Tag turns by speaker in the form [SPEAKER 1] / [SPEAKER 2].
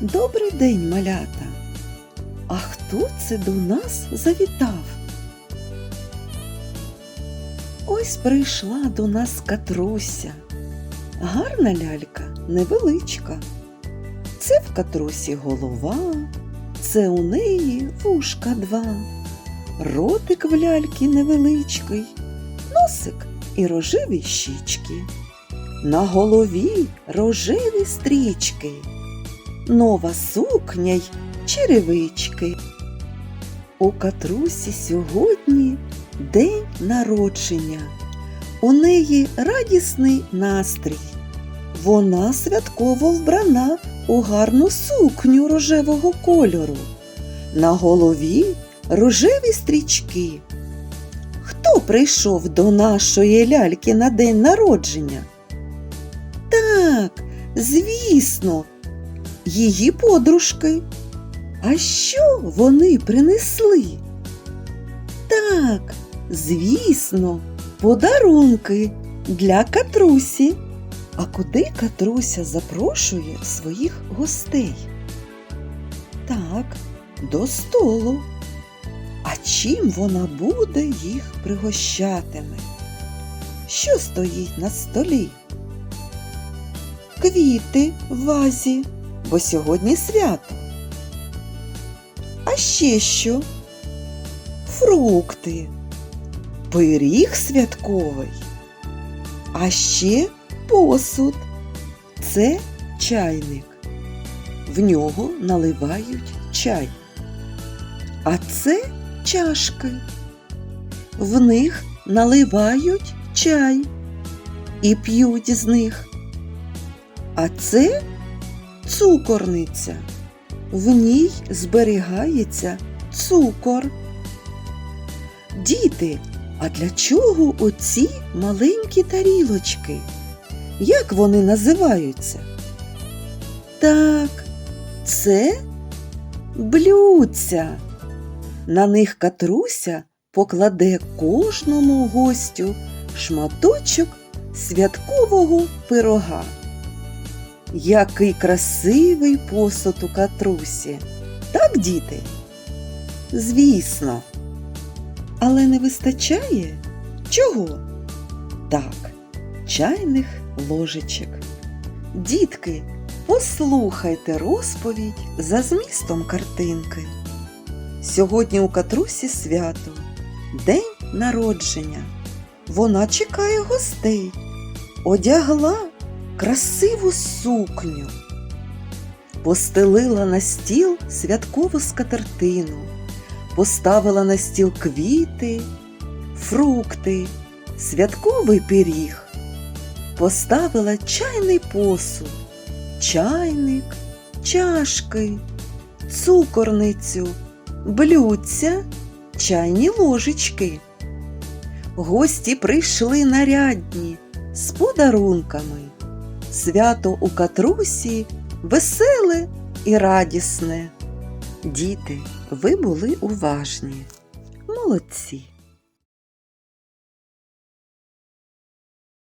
[SPEAKER 1] Добрий день, малята! А хто це до нас завітав? Ось прийшла до нас Катруся. Гарна лялька, невеличка. Це в Катрусі голова, це у неї вушка два. Ротик в ляльки невеличкий, носик і рожеві щічки. На голові рожеві стрічки, нова сукня й черевички. У Катрусі сьогодні день народження. У неї радісний настрій. Вона святково вбрана у гарну сукню рожевого кольору. На голові рожеві стрічки. Хто прийшов до нашої ляльки на день народження? Так, звісно, її подружки. А що вони принесли? Так, звісно, подарунки для Катрусі. А куди Катруся запрошує своїх гостей? Так, до столу. А чим вона буде їх пригощатиме? Що стоїть на столі? Квіти в вазі, бо сьогодні свято. А ще що? Фрукти, пиріг святковий, а ще посуд. Це чайник. В нього наливають чай. А це чашки. В них наливають чай і п'ють з них. А це цукорниця. В ній зберігається цукор. Діти, а для чого оці маленькі тарілочки? Як вони називаються? Так, це блюдця. На них Катруся покладе кожному гостю шматочок святкового пирога. Який красивий посуд у Катрусі. Так, діти? Звісно. Але не вистачає чого? Так, чайних ложечок. Дітки, послухайте розповідь за змістом картинки. Сьогодні у Катрусі свято, день народження. Вона чекає гостей, одягла красиву сукню, постелила на стіл святкову скатертину, поставила на стіл квіти, фрукти, святковий пиріг, поставила чайний посуд, чайник, чашки, цукорницю, блюдця, чайні ложечки. Гості прийшли нарядні з подарунками. Свято у Катрусі веселе і радісне. Діти, ви були уважні. Молодці!